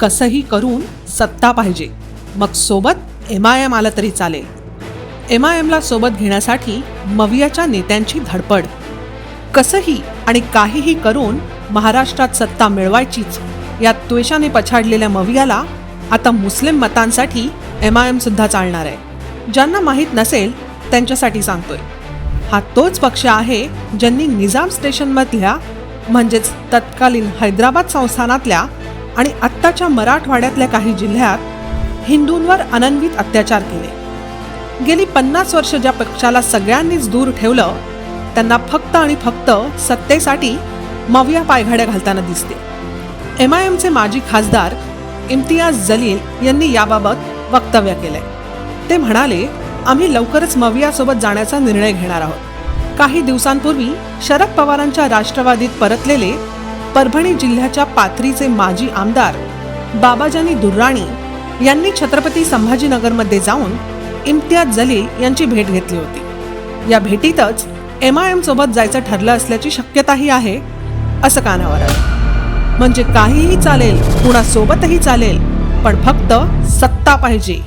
कसंही करून सत्ता पाहिजे. मग सोबत एम आय एम आलं तरी चालेल. एम आय एमला सोबत घेण्यासाठी मवियाच्या नेत्यांची धडपड. कसंही आणि काहीही करून महाराष्ट्रात सत्ता मिळवायचीच या त्वेषाने पछाडलेल्या मवियाला आता मुस्लिम मतांसाठी एम आय एमसुद्धा चालणार आहे. ज्यांना माहीत नसेल त्यांच्यासाठी सांगतोय. हा तोच पक्ष आहे ज्यांनी निजाम स्टेशनमधल्या म्हणजेच तत्कालीन हैदराबाद संस्थानातल्या आणि आत्ताच्या मराठवाड्यातल्या काही जिल्ह्यात हिंदूंवर अनन्वित अत्याचार केले. गेली पन्नास वर्ष ज्या पक्षाला सगळ्यांनीच दूर ठेवलं त्यांना फक्त आणि फक्त सत्तेसाठी मविया पायघड्या घालताना दिसते. एम आय एमचे माजी खासदार इम्तियाज जलील यांनी याबाबत वक्तव्य केलंय. ते म्हणाले आम्ही लवकरच मवियासोबत जाण्याचा निर्णय घेणार आहोत. काही दिवसांपूर्वी शरद पवारांच्या राष्ट्रवादीत परतलेले परभणी जिल्ह्याच्या पाथरीचे माजी आमदार बाबाजानी दुर्राणी यांनी छत्रपती संभाजीनगरमध्ये जाऊन इम्तियाज जलील यांची भेट घेतली होती. या भेटीतच एम आय एम सोबत जायचं ठरलं असल्याची शक्यताही आहे असं कानावर आलं. म्हणजे काहीही चालेल कुणासोबतही चालेल पण फक्त सत्ता पाहिजे.